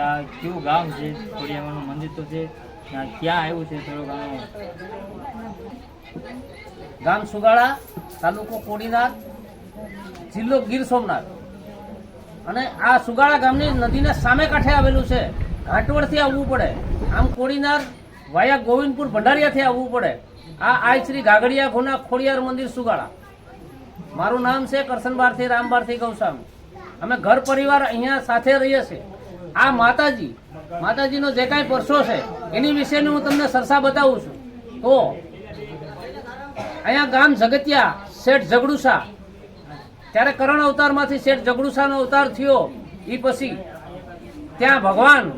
આ કયું ગામ છે? ખોડિયામાનું મંદિર તો છે. ક્યાં આવ્યું છે થોડું ગામ ગામ સુગાળા, તાલુકો કોડીનાથ જિલ્લો ગીર સોમનાથ. અને આ સુગાળા ગામની નદીને સામે કાંઠે આવેલું છે. ઘાટવડથી આવવું પડે. આમ કોડીનાર વાયા ગોવિંદપુર ભંડારિયાથી આવવું પડે. આ આઈ શ્રી ગાગડિયા ખોના ખોડિયાર મંદિર સુગાળા. મારું નામ છે કરસનબારથી રામબારથી ગૌસ્વામી. અમે ઘર પરિવાર અહીંયા સાથે રહીએ છીએ. આ માતાજી, માતાજીનો જે કાંઈ પરસો છે, એની વિશેની હું તમને સરસા બતાવું છું. તો, અહીંયા ગામ જગતિયા શેઠ જગડુસા ત્યારે કરણ અવતારમાંથી શેઠ જગડુસાનો અવતાર થયો એ પછી ત્યાં ભગવાન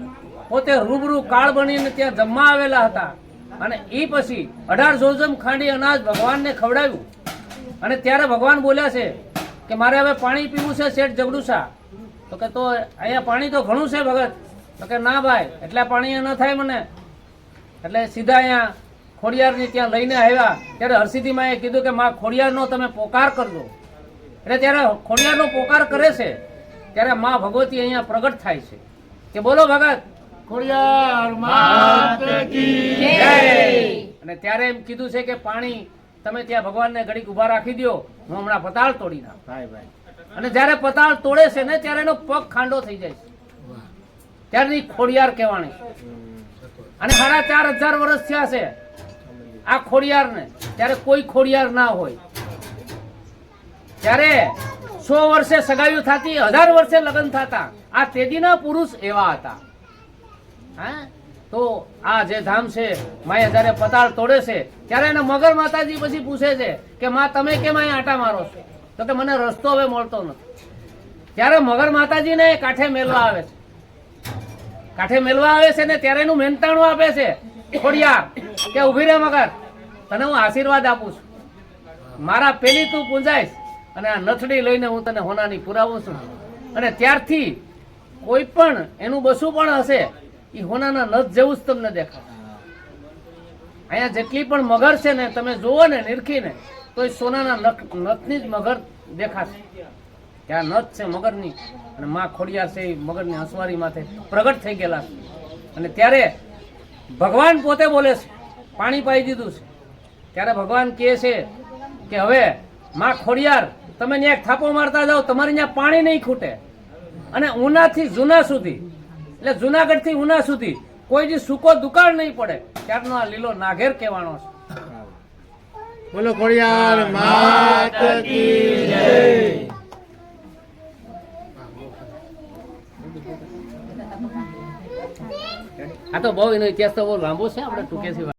પોતે રૂબરૂ કાળ બનીને ત્યાં જમવા આવેલા હતા. અને એ પછી અઢાર જોજમ ખાંડી અનાજ ભગવાનને ખવડાવ્યું. અને ત્યારે ભગવાન બોલ્યા છે કે મારે હવે પાણી પીવું છે શેઠ જગડુસા તો કે તો અહીંયા પાણી તો ઘણું છે ભગત. તો કે ના ભાઈ એટલે પાણી ન થાય મને. એટલે સીધા અહીંયા ખોડિયારની ત્યાં લઈને આવ્યા. ત્યારે હરસિદ્ધિમાએ કીધું કે માં ખોડિયારનો તમે પોકાર કરજો. એટલે ત્યારે ખોડિયારનો પોકાર કરે છે ત્યારે માં ભગવતી અહીંયા પ્રગટ થાય છે. કે બોલો ભગત. ખોડિયાર માત કી જય. અને ત્યારે એમ કીધું છે કે પાણી તમે ત્યાં ભગવાનને ઘડીક ઊભા રાખી દો હું હમણાં પતાળ તોડી નાખ. ભાઈ ભાઈ. અને જ્યારે પતાળ તોડે છે ને, ત્યારે એનો પગ ખાંડો થઈ જાય છે. ત્યારે ખોડિયાર કહેવાની અને સાડા ચાર હજાર વર્ષ થયા છે આ ખોડિયારને. ત્યારે કોઈ ખોડિયાર ના હોય. ત્યારે સો વર્ષે સગાઈઓ થતી, હજાર વર્ષે લગ્ન થતા. આ તેદીના પુરુષ એવા હતા. હા? તો આ જે ધામ છે, માએ જ્યારે પતાળ તોડે છે, ત્યારે એને મગર માતાજી પછી પૂછે છે કે, માં, તમે કેમ અહીંયા આટા મારો છો? તો કે મને રસ્તો હવે મળતો નથી. ત્યારે મગર માતાજીને કાંઠે મેલવા આવે છે. કાંઠે મેલવા આવે છે ને ત્યારે એનું મહેનતાણું આપે છે. ખોડિયાર, કે ઊભી રે મગર, તને હું આશીર્વાદ આપું છું. મારા પેલી તું પૂંજાઈશ અને આ નથડી લઈને હું તને હોનાની પુરાવું છું. અને ત્યારથી કોઈ પણ એનું બસું પણ હશે એ હોનાના નથ જેવું જ તમને દેખાય અહીંયા જેટલી પણ મગર છે ને, તમે જુઓ ને, નિરખીને તો એ સોનાના નખ નથની જ મગર દેખાશે. ત્યાં નથ છે, મગરની. અને માં ખોડિયાર છે, એ મગરની હંસવારી માથે પ્રગટ થઈ ગયેલા અને ત્યારે ભગવાન પોતે બોલે છે, પાણી પાઈ દીધું છે. ત્યારે ભગવાન કહે છે કે હવે માં ખોડિયાર, તમે ત્યાં થાપો મારતા જાઓ, તમારે ત્યાં પાણી નહીં ખૂટે. અને ઉનાથી જૂના સુધી, એટલે જુનાગઢથી ઉના સુધી કોઈ જે સૂકો દુકાળ નહીં પડે. ત્યારનો આ લીલો નાઘેર કહેવાનો છે. બોલો ખોડિયાર માત કી જય. આ તો બહુ એનો ઇતિહાસ તો બહુ લાંબો છે આપણે વાત